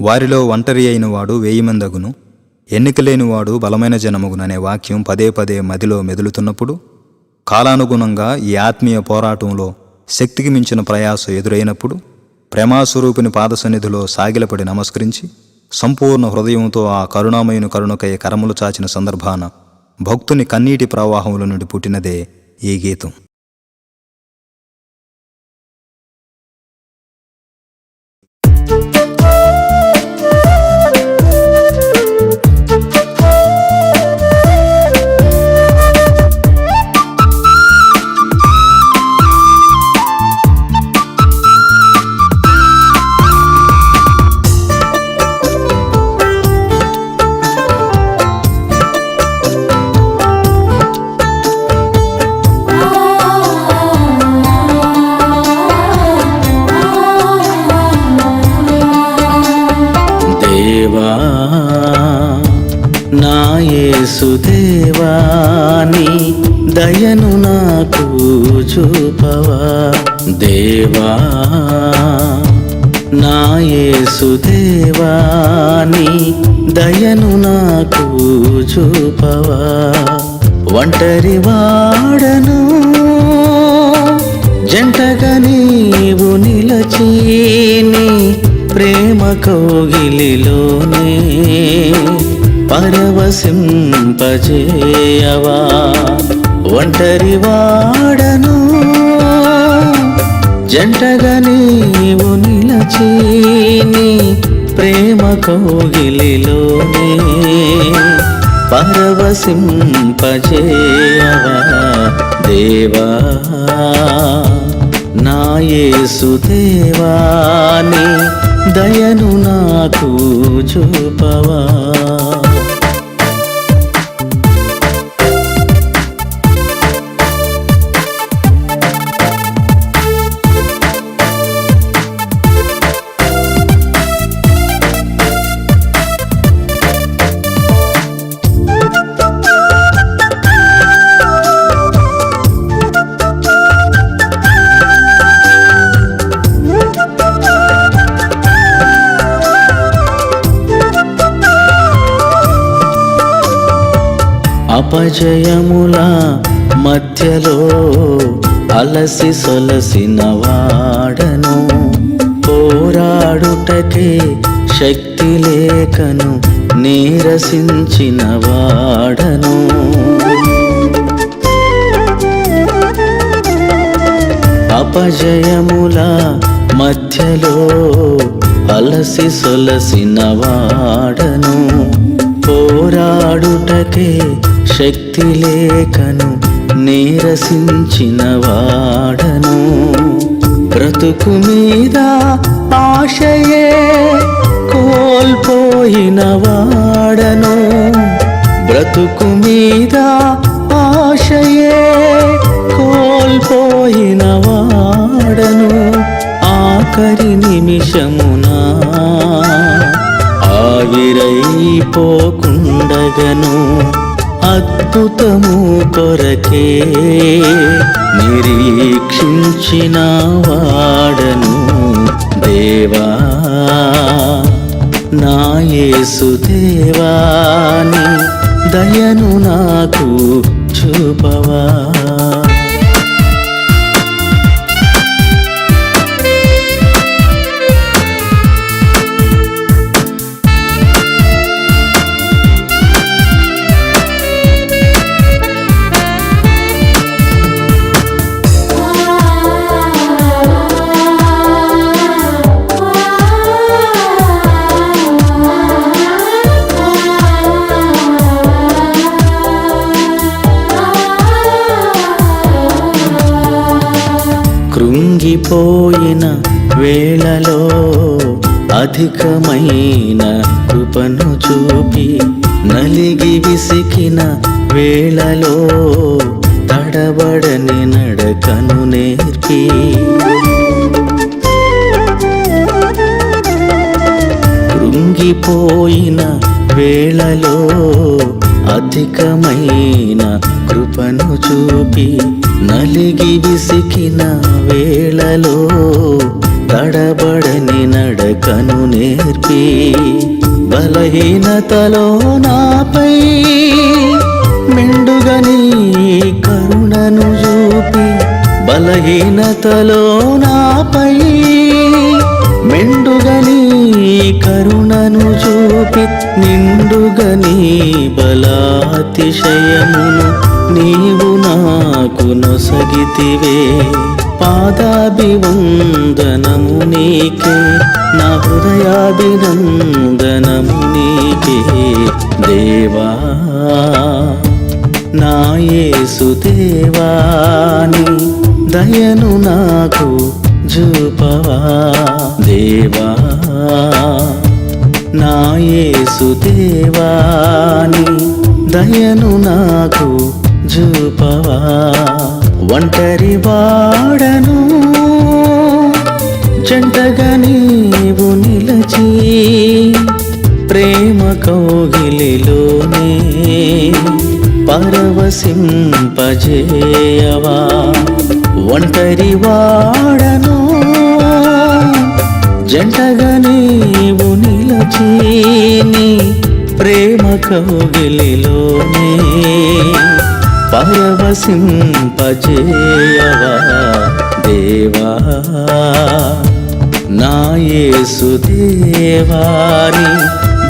వారిలో ఒంటరి అయిన వాడు వేయిమందగును. ఎన్నికలేనివాడు బలమైన జనముగును అనే వాక్యం పదే పదే మదిలో మెదులుతున్నప్పుడు కాలానుగుణంగా ఈ ఆత్మీయ పోరాటంలో శక్తికి మించిన ప్రయాస ఎదురైనప్పుడు ప్రేమాస్వరూపిని పాదసన్నిధిలో సాగిలపడి నమస్కరించి సంపూర్ణ హృదయంతో ఆ కరుణామయుని కరుణకై కరములు చాచిన సందర్భాన భక్తుని కన్నీటి ప్రవాహముల నుండి పుట్టినదే ఈ గీతం. నా యేసు నీ దయను నాకు చూపవా. దేవా నా యేసు నీ దయను నాకు చూపవా. ఒంటరి వాడను జంటగా నీవు నిలచీని ప్రేమ కోగిలిలోనే పరవశింపజేయవా? ఒంటరి వాడను. జంటగా నీవు నిలచి నీ ప్రేమ కౌగిలిలోనే. పరవశింపజేయవా దేవా? నా యేసు దేవాని దయను నాకు చూపవా? అపజయముల మధ్యలో అలసి సొలసిన వాడను. పోరాడుటకే శక్తి లేకను నీరసించిన వాడను. అపజయముల మధ్యలో అలసి సొలసిన వాడను. పోరాడుటకే శక్తి లేఖను నీరసించిన వాడను. బ్రతుకు మీద ఆశయే కోల్పోయిన వాడను. బ్రతుకు మీద ఆశయే కోల్పోయిన వాడను. ఆఖరి నిమిషమునా ఆవిరైపోకుండగను. అద్భుతము కొరకే నిరీక్షించిన వాడను దేవా. నా దేవాని దయను నాకు చూపవా. పోయిన వేళలో అధికమైన కృపను చూపి నలిగి విసికిన వేళలో తడబడని నడకను నేర్పి. కృంగిపోయిన వేళలో అధికమైన కృపను చూపి నలిగి విసికిన వేళలో తడబడని నడకను నేర్పి బలహీనతలో నాపై మెండుగని కరుణను చూపి బలహీనతలో నాపై మెండుగని నీ కరుణను చూపి నిండుగా నీ బలాతిశయమును నీవు నాకు నొసగితివే. పాదాభివందనము నీకే నా హృదయాభినందనము నీకే. దేవా నా దేవాని దయను నాకు జూపవా దేవా నా యేసు దయను నాకు చూపవా. ఒంటరి వాడను జంటగా నీవు నిలచి ప్రేమ కౌగిలిలోనే పరవశింపజేయవా. ఒంటరి వాడను జంటగా నీవు నిలచి ప్రేమ కౌగిలిలోనే పరవశింపజేయవా దేవా? నా యేసు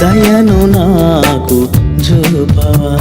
దయను నాకు చూపవా?